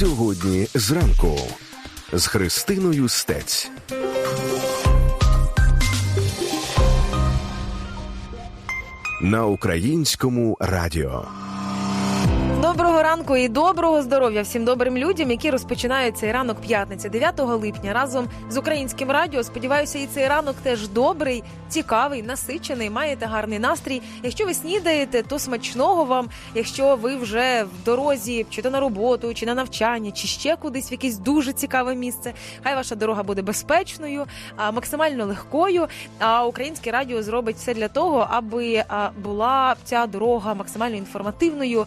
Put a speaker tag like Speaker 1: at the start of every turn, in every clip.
Speaker 1: Сьогодні зранку з Христиною Стець. На українському радіо.
Speaker 2: Доброго ранку і доброго здоров'я всім добрим людям, які розпочинають цей ранок п'ятниці, 9 липня, разом з українським радіо. Сподіваюся, і цей ранок теж добрий, цікавий, насичений. Маєте гарний настрій. Якщо ви снідаєте, то смачного вам. Якщо ви вже в дорозі, чи то на роботу, чи на навчання, чи ще кудись в якесь дуже цікаве місце. Хай ваша дорога буде безпечною, максимально легкою. А українське радіо зробить все для того, аби була ця дорога максимально інформативною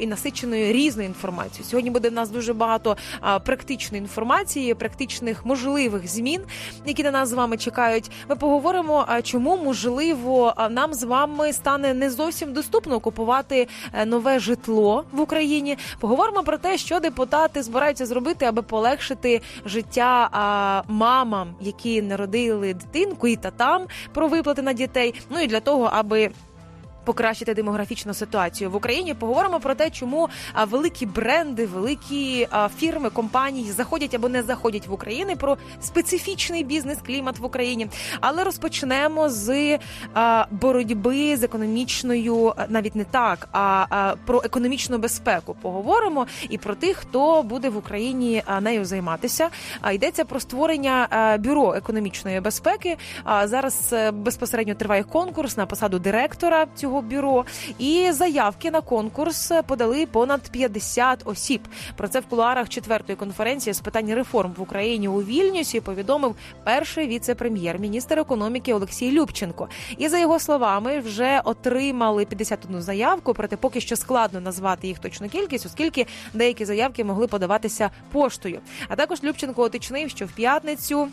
Speaker 2: і насиченою різною інформацією. Сьогодні буде в нас дуже багато практичної інформації, практичних можливих змін, які на нас з вами чекають. Ми поговоримо, чому можливо нам з вами стане не зовсім доступно купувати е, нове житло в Україні. Поговоримо про те, що депутати збираються зробити, аби полегшити життя мамам, які народили дитинку, і татам про виплати на дітей. Ну і для того, аби покращити демографічну ситуацію в Україні. Поговоримо про те, чому великі бренди, великі фірми, компанії заходять або не заходять в Україну, про специфічний бізнес-клімат в Україні. Але розпочнемо з боротьби з економічною, навіть не так, а про економічну безпеку. Поговоримо і про тих, хто буде в Україні нею займатися. Йдеться про створення бюро економічної безпеки. Зараз е, безпосередньо триває конкурс на посаду директора цього цього бюро. І заявки на конкурс подали понад 50 осіб. Про це в кулуарах четвертої конференції з питань реформ в Україні у Вільнюсі повідомив перший віце-прем'єр, міністр економіки Олексій Любченко. І за його словами, вже отримали 51 заявку. Проте поки що складно назвати їх точну кількість, оскільки деякі заявки могли подаватися поштою. А також Любченко уточнив, що в п'ятницю.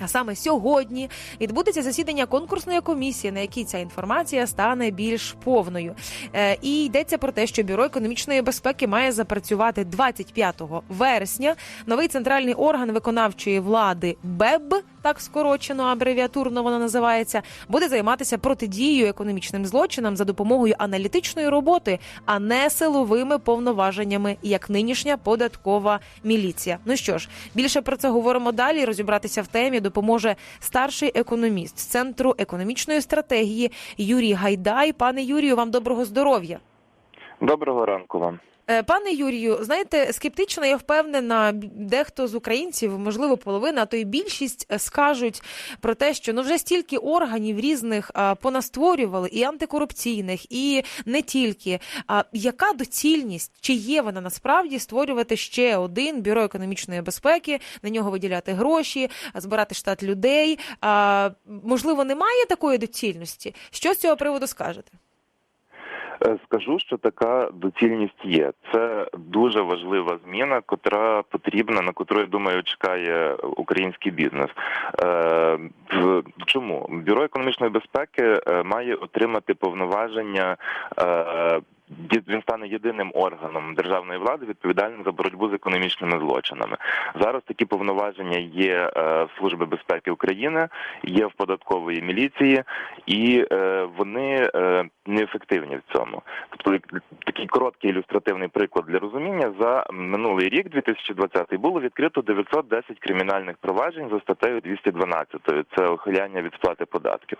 Speaker 2: А саме сьогодні відбудеться засідання конкурсної комісії, на якій ця інформація стане більш повною. Е, і йдеться про те, що бюро економічної безпеки має запрацювати 25 вересня. Новий центральний орган виконавчої влади БЕБ так скорочено, абревіатурно вона називається, буде займатися протидією економічним злочинам за допомогою аналітичної роботи, а не силовими повноваженнями, як нинішня податкова міліція. Ну що ж, більше про це говоримо далі. Розібратися в темі допоможе старший економіст центру економічної стратегії Юрій Гайдай. Пане Юрію, вам доброго здоров'я.
Speaker 3: Доброго ранку вам.
Speaker 2: Е, пане Юрію, знаєте, скептично я впевнена, дехто з українців, можливо, половина, а то й більшість скажуть про те, що ну вже стільки органів різних понастворювали, і антикорупційних, і не тільки. А яка доцільність чи є вона насправді створювати ще один бюро економічної безпеки, на нього виділяти гроші, збирати штат людей? А, Можливо, немає такої доцільності? Що з цього приводу скажете?
Speaker 3: Е, скажу, що така доцільність є. Це дуже важлива зміна, котра потрібна, на котру я думаю, чекає український бізнес. Е, чому бюро економічної безпеки е, має отримати повноваження він стане єдиним органом державної влади, відповідальним за боротьбу з економічними злочинами. Зараз такі повноваження є е, в служби безпеки України, є в податкової міліції, і е, вони е, неефективні в цьому. Тобто такий короткий ілюстративний приклад для розуміння за минулий рік, 2020, було відкрито 910 кримінальних проваджень за статтею 212. Це ухиляння від сплати податків.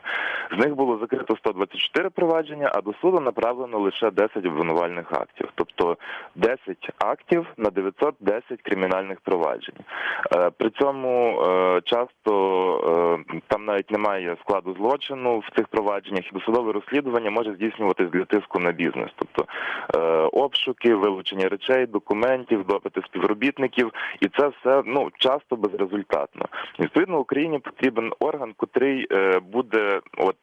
Speaker 3: З них було закрито 124 провадження, а до суду направлено лише 10 910 обвинувальних актів, тобто 10 актів на 910 кримінальних проваджень. Е, при цьому е, часто е, там навіть немає складу злочину в цих провадженнях, і досудове розслідування може здійснюватись для тиску на бізнес, тобто обшуки, вилучення речей, документів, допити співробітників, і це все ну часто безрезультатно. Відповідно, Україні потрібен орган, котрий буде от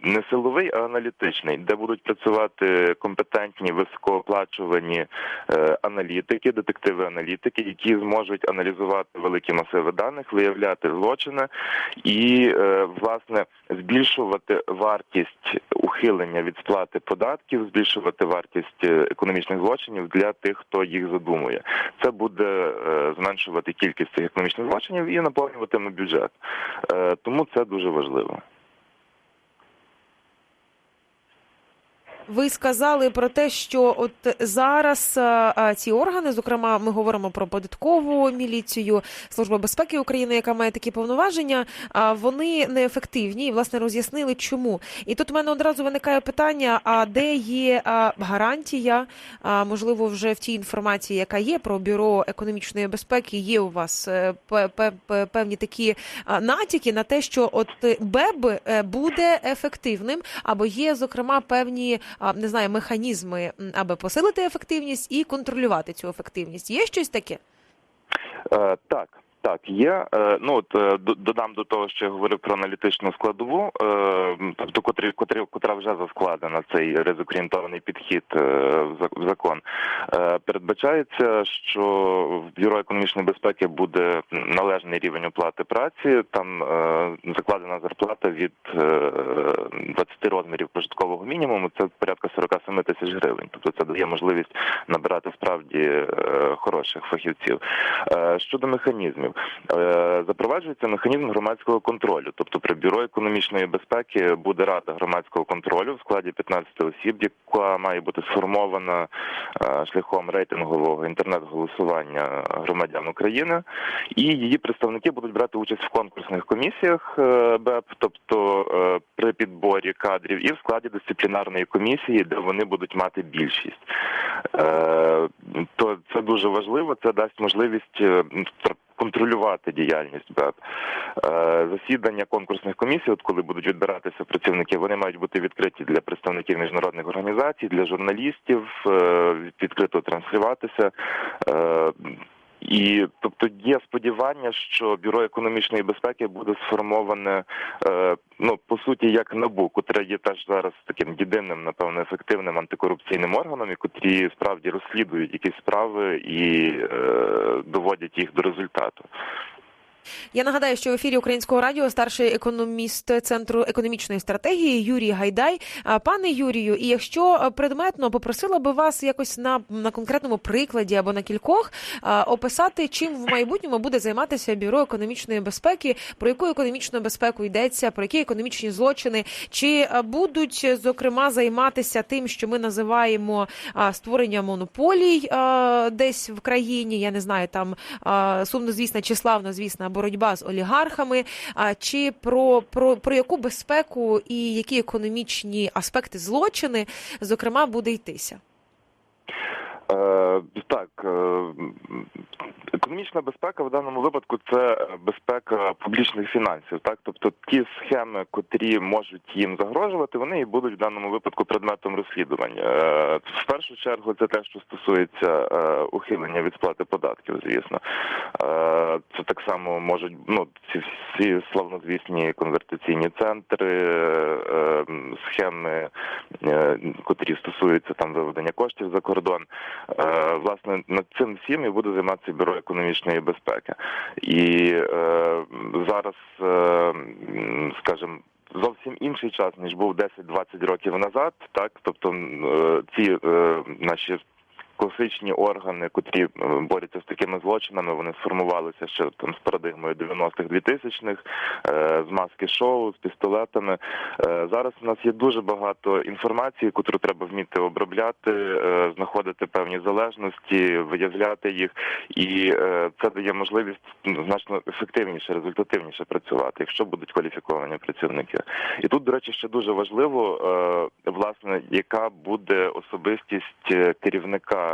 Speaker 3: не силовий, а аналітичний, де будуть працювати компетентні компетентні високооплачувані е, аналітики, детективи-аналітики, які зможуть аналізувати великі масиви даних, виявляти злочини і е, власне збільшувати вартість ухилення від сплати податків, збільшувати вартість е, економічних злочинів для тих, хто їх задумує. Це буде зменшувати кількість цих економічних злочинів і наповнюватиме бюджет. Тому це дуже важливо.
Speaker 2: Ви сказали про те, що от зараз е, е, ці органи, зокрема, ми говоримо про податкову міліцію, служба безпеки України, яка має такі повноваження, а вони неефективні і власне роз'яснили, чому. І тут у мене одразу виникає питання: а де є гарантія? Можливо, вже в тій інформації, яка є про бюро економічної безпеки, є у вас е, пе- певні такі натяки на те, що от БЕБ буде ефективним, або є зокрема певні не знаю механізми, аби посилити ефективність і контролювати цю ефективність. Є щось таке?
Speaker 3: Е, так. Так, є. Е, Ну от е, додам до того, що я говорив про аналітичну складову, е, тобто котрі, котрі, котра вже заскладена цей ризикорієнтований підхід в закон. Передбачається, що в бюро економічної безпеки буде належний рівень оплати праці. Там закладена зарплата від е, 20 розмірів прожиткового мінімуму. Це порядка 47 тисяч гривень. Тобто це дає можливість набирати справді хороших фахівців. Щодо механізмів, Е, запроваджується механізм громадського контролю. Тобто при бюро економічної безпеки буде рада громадського контролю в складі 15 осіб, яка має бути сформована е, шляхом рейтингового інтернет-голосування громадян України, і її представники будуть брати участь в конкурсних комісіях е, БЕП, тобто при підборі кадрів, і в складі дисциплінарної комісії, де вони будуть мати більшість. То це дуже важливо. Це дасть можливість контролювати діяльність БЕП. Е, Засідання конкурсних комісій, от коли будуть відбиратися працівники, вони мають бути відкриті для представників міжнародних організацій, для журналістів, е, відкрито транслюватися. І тобто є сподівання, що бюро економічної безпеки буде сформоване е, ну по суті як НАБУ, котре є теж зараз таким єдиним, напевно, ефективним антикорупційним органом, і котрі справді розслідують якісь справи і е, доводять їх до результату.
Speaker 2: Я нагадаю, що в ефірі Українського радіо старший економіст центру економічної стратегії Юрій Гайдай. Пане Юрію, і якщо е, предметно попросила би вас якось на, на конкретному прикладі або на кількох описати, чим в майбутньому буде займатися бюро економічної безпеки, про яку економічну безпеку йдеться, про які економічні злочини, чи будуть е, зокрема займатися тим, що ми називаємо створення монополій десь в країні, я не знаю, там а, сумнозвісна чи славнозвісна боротьба з олігархами, чи про, про, про яку безпеку і які економічні аспекти злочини, зокрема, буде йтися?
Speaker 3: Е, так, е, економічна безпека в даному випадку це безпека публічних фінансів. Так, тобто ті схеми, котрі можуть їм загрожувати, вони і будуть в даному випадку предметом розслідування. Е, в першу чергу це те, що стосується ухилення від сплати податків, звісно. Це так само можуть ну ці всі славнозвісні конвертаційні центри, е, схеми, е, котрі стосуються там виведення коштів за кордон. Е, Власне, над цим всім і буде займатися бюро економічної безпеки. І зараз, скажімо, зовсім інший час ніж був 10-20 років назад. Так, тобто ці наші. Класичні органи, котрі е, борються з такими злочинами, вони сформувалися ще там з парадигмою 90-х, 2000-х, е, з маски шоу, з пістолетами. Е, Зараз у нас є дуже багато інформації, яку треба вміти обробляти, знаходити певні залежності, виявляти їх, і це дає можливість значно ефективніше, результативніше працювати, якщо будуть кваліфіковані працівники. І тут, до речі, ще дуже важливо, власне, яка буде особистість керівника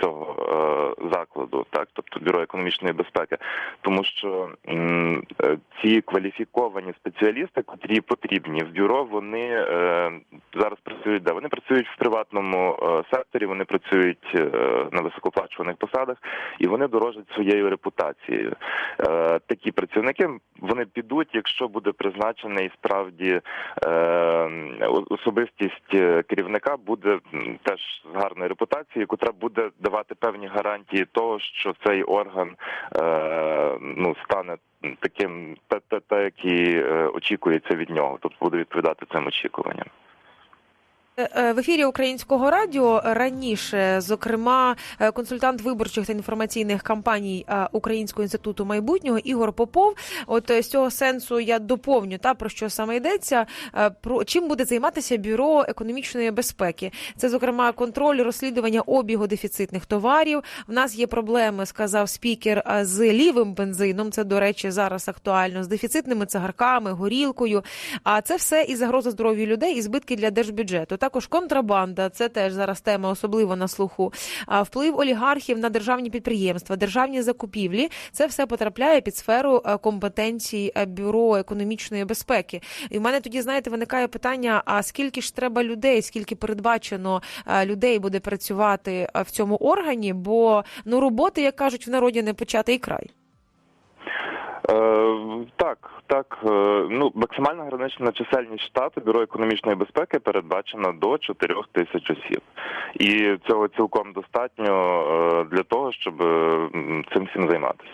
Speaker 3: цього е, закладу, так, тобто бюро економічної безпеки, тому що е, ці кваліфіковані спеціалісти, котрі потрібні в бюро, вони е, зараз працюють де вони працюють в приватному е, секторі, вони працюють е, на високоплачуваних посадах, і вони дорожать своєю репутацією. Е, такі працівники вони підуть, якщо буде призначений справді е, особистість е, керівника буде теж з гарною репутацією, котра буде давати певні гарантії того, що цей орган е, ну стане таким, та, та, та, який е, очікується від нього, тобто буде відповідати цим очікуванням.
Speaker 2: Е, В ефірі українського радіо раніше, зокрема, е, консультант виборчих та інформаційних кампаній е, Українського інституту майбутнього Ігор Попов. От е, з цього сенсу я доповню та про що саме йдеться. е, Про чим буде займатися бюро економічної безпеки? Це зокрема контроль розслідування обігу дефіцитних товарів. В нас є проблеми, сказав спікер, е, з лівим бензином. Це до речі зараз актуально з дефіцитними цигарками, горілкою. А це все і загроза здоров'ю людей, і збитки для держбюджету. Також контрабанда, це теж зараз тема особливо на слуху. Вплив олігархів на державні підприємства, державні закупівлі. Це все потрапляє під сферу е, компетенцій е, бюро економічної безпеки. І в мене тоді, знаєте, виникає питання: а скільки ж треба людей, скільки передбачено е, людей буде працювати в цьому органі? Бо ну роботи, як кажуть в народі, не початий край.
Speaker 3: Е, так, так. е, Ну, максимальна гранична чисельність штату бюро економічної безпеки передбачена до 4 тисяч осіб, і цього цілком достатньо е, для того, щоб цим всім займатися.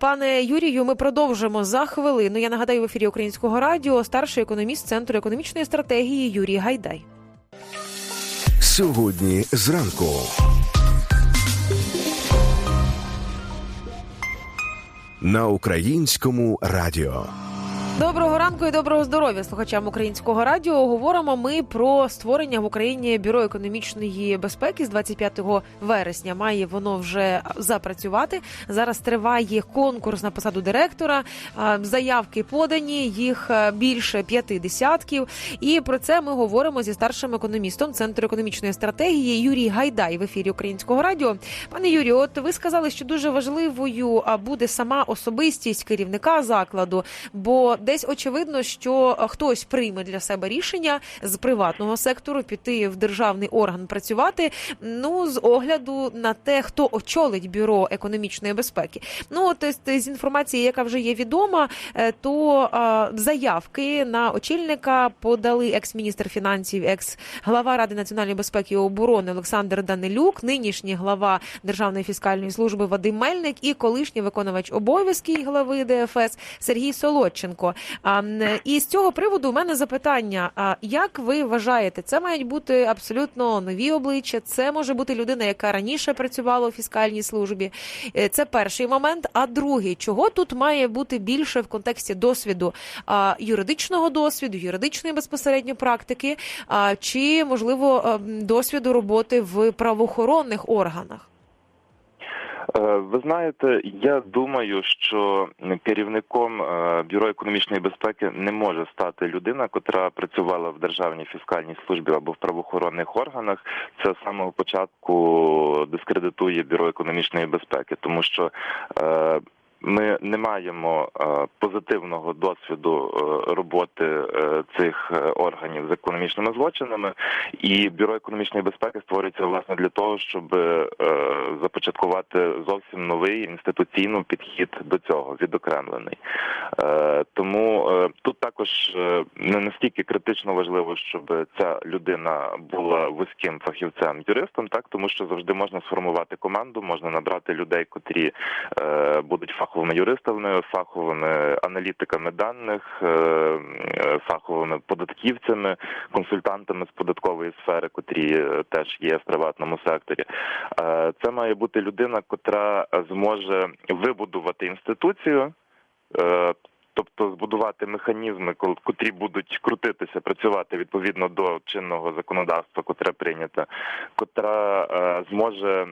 Speaker 2: Пане Юрію, ми продовжимо за хвилину. Я нагадаю в ефірі Українського радіо старший економіст Центру економічної стратегії Юрій Гайдай.
Speaker 1: Сьогодні зранку. На українському радіо.
Speaker 2: Доброго ранку і доброго здоров'я слухачам українського радіо. Говоримо ми про створення в Україні бюро економічної безпеки з 25 вересня. Має воно вже запрацювати. Зараз триває конкурс на посаду директора. Заявки подані, їх е, більше п'яти десятків. І про це ми говоримо зі старшим економістом Центру економічної стратегії Юрій Гайдай в ефірі Українського радіо. Пане Юрію, от ви сказали, що дуже важливою буде сама особистість керівника закладу, бо десь очевидно, що хтось прийме для себе рішення з приватного сектору піти в державний орган працювати. Ну з огляду на те, хто очолить бюро економічної безпеки. Ну от з- інформації, яка вже є відома, е, то а, заявки на очільника подали екс-міністр фінансів, екс-глава Ради національної безпеки і оборони Олександр Данилюк, нинішній глава Державної фіскальної служби Вадим Мельник і колишній виконувач обов'язків глави ДФС Сергій Солодченко. А, і з цього приводу у мене запитання: а як ви вважаєте, це мають бути абсолютно нові обличчя? Це може бути людина, яка раніше працювала у фіскальній службі. Е, Це перший момент. А другий, чого тут має бути більше в контексті досвіду юридичного досвіду, юридичної безпосередньо практики, а, чи можливо ем, досвіду роботи в правоохоронних органах?
Speaker 3: Е, Ви знаєте, я думаю, що керівником е, бюро економічної безпеки не може стати людина, котра працювала в державній фіскальній службі або в правоохоронних органах. Це з самого початку дискредитує бюро економічної безпеки, тому що е, ми не маємо е, позитивного досвіду е, роботи е, цих органів з економічними злочинами, і бюро економічної безпеки створюється власне для того, щоб започаткувати зовсім новий інституційний підхід до цього, відокремлений. Тому тут також не настільки критично важливо, щоб ця людина була вузьким фахівцем юристом, так тому що завжди можна сформувати команду, можна набрати людей, котрі будуть фаховими юристами, фаховими аналітиками даних, е, е, фаховими податківцями, консультантами з податкової сфери, котрі е, теж є в приватному секторі. Це має бути людина, котра зможе вибудувати інституцію. Тобто збудувати механізми, котрі будуть крутитися, працювати відповідно до чинного законодавства, котре прийнято, котра е, зможе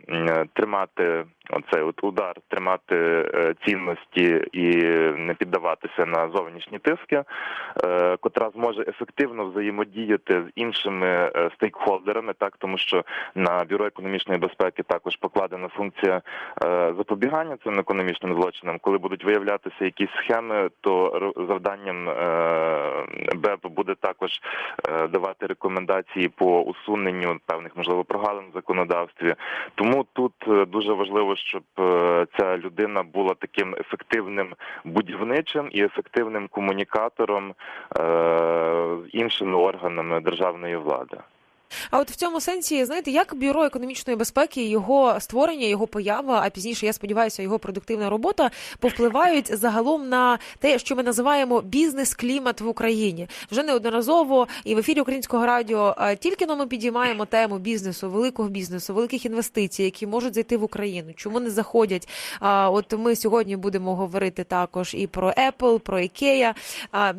Speaker 3: тримати оцей от удар, тримати е, цінності і не піддаватися на зовнішні тиски, е, котра зможе ефективно взаємодіяти з іншими стейкхолдерами, так тому що на бюро економічної безпеки також покладена функція запобігання цим економічним злочинам. Коли будуть виявлятися якісь схеми, то завданням е, БЕП буде також е, давати рекомендації по усуненню певних можливо прогалин в законодавстві. Тому тут е, дуже важливо, щоб ця людина була таким ефективним будівничим і ефективним комунікатором з іншими органами державної влади.
Speaker 2: А от в цьому сенсі, знаєте, як бюро економічної безпеки, його створення, його поява, а пізніше я сподіваюся, його продуктивна робота повпливають загалом на те, що ми називаємо бізнес-клімат в Україні. Вже неодноразово і в ефірі українського радіо тільки но ми підіймаємо тему бізнесу, великого бізнесу, великих інвестицій, які можуть зайти в Україну. Чому не заходять? А от ми сьогодні будемо говорити також і про Apple, про IKEA,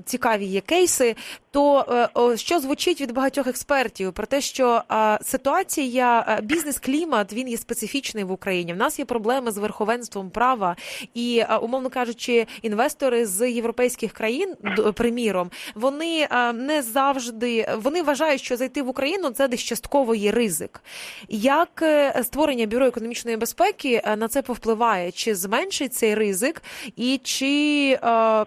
Speaker 2: цікаві є кейси. То е, що звучить від багатьох експертів про те, що ситуація бізнес-клімат він є специфічний в Україні. В нас є проблеми з верховенством права, і умовно кажучи, інвестори з європейських країн, приміром, вони не завжди вони вважають, що зайти в Україну це десь частково є ризик. Як е, створення бюро економічної безпеки е, на це повпливає? Чи зменшить цей ризик, і чи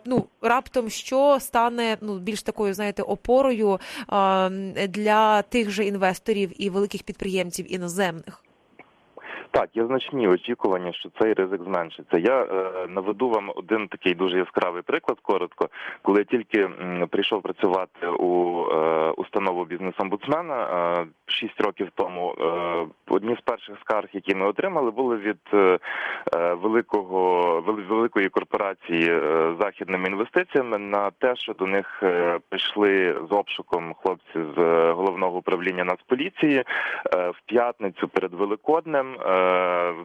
Speaker 2: ну раптом що стане ну більш такою, знаєте, опорою е, для тих же інвесторів і великих підприємців іноземних?
Speaker 3: Так, є значні очікування, що цей ризик зменшиться. Я е, наведу вам один такий дуже яскравий приклад. Коротко, коли я тільки м, прийшов працювати у е, установу бізнес-омбудсмена е, років тому. Е, одні з перших скарг, які ми отримали, були від е, е, великого великої корпорації е, західними інвестиціями на те, що до них е, прийшли з обшуком хлопці з е, головного управління Нацполіції е, в п'ятницю перед Великоднем. е,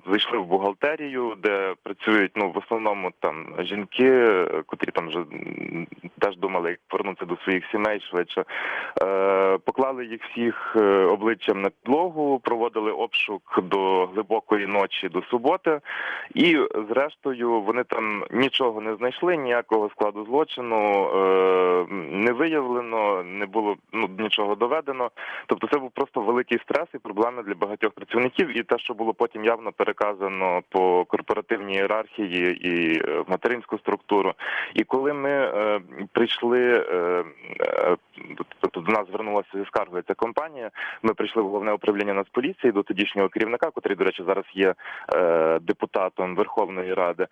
Speaker 3: Зайшли в бухгалтерію, де працюють ну в основному там жінки, котрі там вже теж думали, як повернутися до своїх сімей швидше. Е, Поклали їх всіх е, обличчям на підлогу, проводили обшук до глибокої ночі до суботи, і зрештою вони там нічого не знайшли, ніякого складу злочину е, не виявлено, не було ну нічого доведено. Тобто це був просто великий стрес і проблеми для багатьох працівників, і те, що було потім явно переказано по корпоративній ієрархії і е, материнську структуру. І коли ми е, прийшли, тобто до нас звернулася зі скаргою ця компанія. Ми прийшли в головне управління Нацполіції до тодішнього керівника, котрий, до речі, зараз є депутатом Верховної Ради,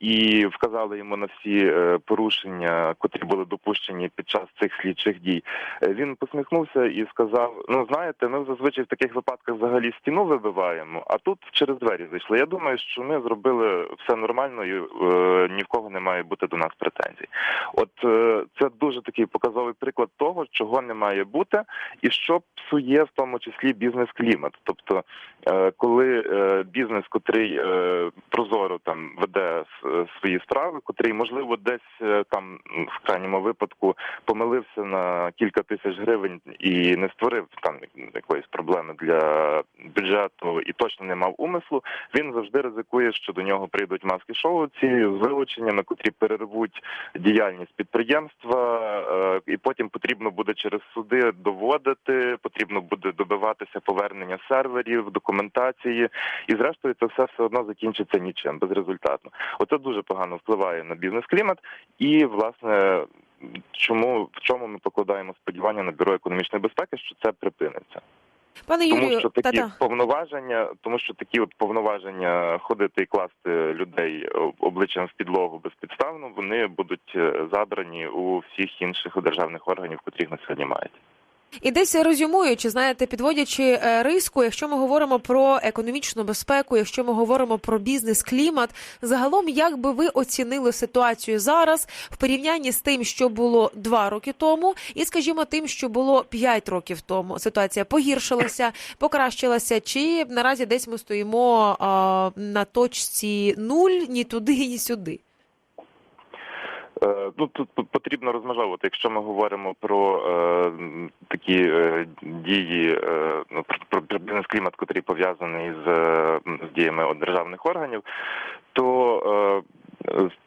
Speaker 3: і вказали йому на всі порушення, котрі були допущені під час цих слідчих дій. Він посміхнувся і сказав: Ну знаєте, ми зазвичай в таких випадках взагалі стіну вибиваємо, а тут через двері зайшли. Я думаю, що ми зробили все нормально і е, ні в кого не має бути до нас претензій. От е, це дуже такий показовий приклад того, чого не має бути, і що псує в тому числі бізнес-клімат. Тобто, е, коли е, бізнес, котрий е, прозоро там веде свої справи, котрий можливо десь е, там в крайньому випадку помилився на кілька тисяч гривень і не створив там якоїсь проблеми для бюджету і точно не мав умислу, він завжди ризикує, що до нього прийдуть маски шоу ці з вилученнями, котрі перервуть діяльність підприємства, е, і потім потрібно буде через суди доводити, потрібно буде добиватися повернення серверів, документації, і зрештою це все все одно закінчиться нічим безрезультатно. Оце дуже погано впливає на бізнес-клімат, і власне. Чому в чому ми покладаємо сподівання на бюро економічної безпеки, що це припиниться?
Speaker 2: Пане
Speaker 3: Тому що такі
Speaker 2: та-та.
Speaker 3: повноваження, тому що такі от повноваження ходити і класти людей обличчям в підлогу безпідставно, вони будуть е, забрані у всіх інших державних органів, котрі на сьогодні мають.
Speaker 2: І десь резюмуючи, знаєте, підводячи е, риску, якщо ми говоримо про економічну безпеку, якщо ми говоримо про бізнес-клімат, загалом як би ви оцінили ситуацію зараз в порівнянні з тим, що було два роки тому, і скажімо, тим, що було п'ять років тому. Ситуація погіршилася, покращилася, чи наразі десь ми стоїмо а, на точці нуль ні туди, ні сюди.
Speaker 3: Е, Ну тут потрібно розмежовувати. Якщо ми говоримо про е, такі е, дії, е, ну про, про бізнес-клімат, який пов'язаний з, з діями державних органів, то е,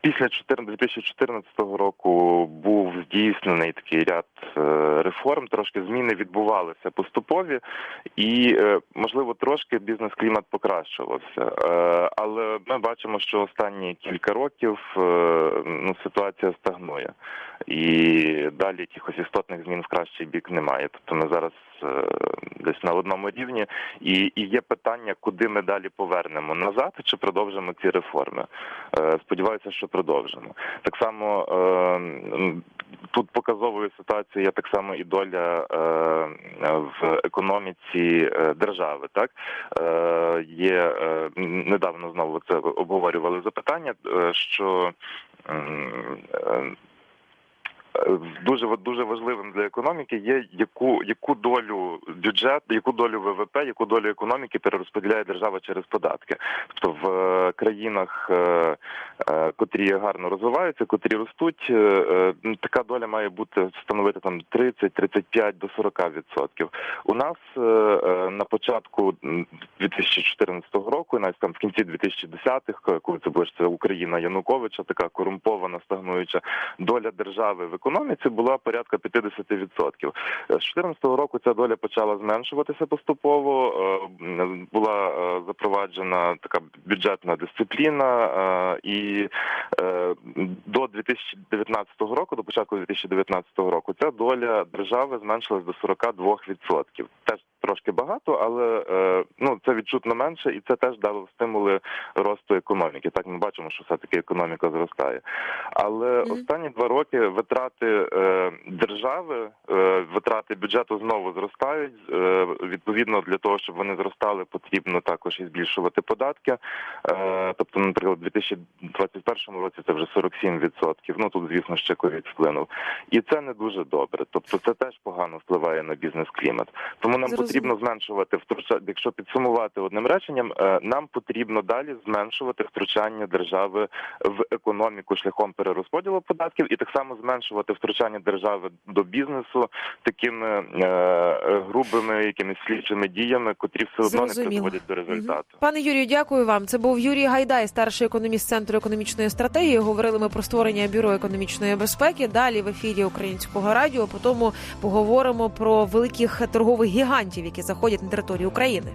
Speaker 3: після 2014 року був здійснений такий ряд е, реформ. Трошки зміни відбувалися поступові, і е, можливо трошки бізнес-клімат покращувався. Е, Але ми бачимо, що останні кілька років ну ситуація стагнує, і далі якихось істотних змін в кращий бік немає. Тобто ми зараз десь на одному рівні, і, і є питання, куди ми далі повернемо назад, чи продовжимо ці реформи. Е, Сподіваюся, що продовжимо. Так само е, тут показовою ситуацією так само і доля е, в економіці е, держави. Так е, є е, недавно знову це обговорювали запитання, е, що е, Е, дуже ва- дуже важливим для економіки є яку яку долю бюджет, яку долю ВВП, яку долю економіки перерозподіляє держава через податки. Тобто в е, країнах, е, е, котрі гарно розвиваються, котрі ростуть, е, е, така доля має бути становити там 30-35 до 40 відсотків. У нас е, е, на початку м, 2014 року, навіть там в кінці 2010-х, коли це була Україна Януковича, така корумпована, стагнуюча доля держави в економіці була порядка 50%. З 2014 року ця доля почала зменшуватися поступово. е, Була е, запроваджена така бюджетна дисципліна, е, і до 2019 року, до початку 2019 року, ця доля держави зменшилась до 42%. Теж трошки багато, але е, ну це відчутно менше, і це теж дало стимули росту економіки. Так ми бачимо, що все таки економіка зростає. Але
Speaker 2: Мгм.
Speaker 3: останні два роки витрати е, держави, е, витрати бюджету знову зростають. Відповідно, для того, щоб вони зростали, потрібно також і збільшувати податки. Тобто, наприклад, у 2021 році це вже 47%. Ну тут, звісно, ще ковід вплинув, і це не дуже добре. Тобто, це теж погано впливає на бізнес-клімат. Тому нам
Speaker 2: Зрозуміло.
Speaker 3: Потрібно зменшувати втручання. Якщо підсумувати одним реченням, е, нам потрібно далі зменшувати втручання держави в економіку шляхом перерозподілу податків, і так само зменшувати втручання держави до бізнесу такими е, грубими якимись слідчими діями, котрі все одно не
Speaker 2: Зрозуміло.
Speaker 3: призводять до результату.
Speaker 2: Пане Юрію, дякую вам. Це був Юрій Гайдай, старший економіст центру економічної стратегії. Говорили ми про створення бюро економічної безпеки. Далі в ефірі українського радіо. Потім поговоримо про великих торгових гігантів, які заходять на територію України.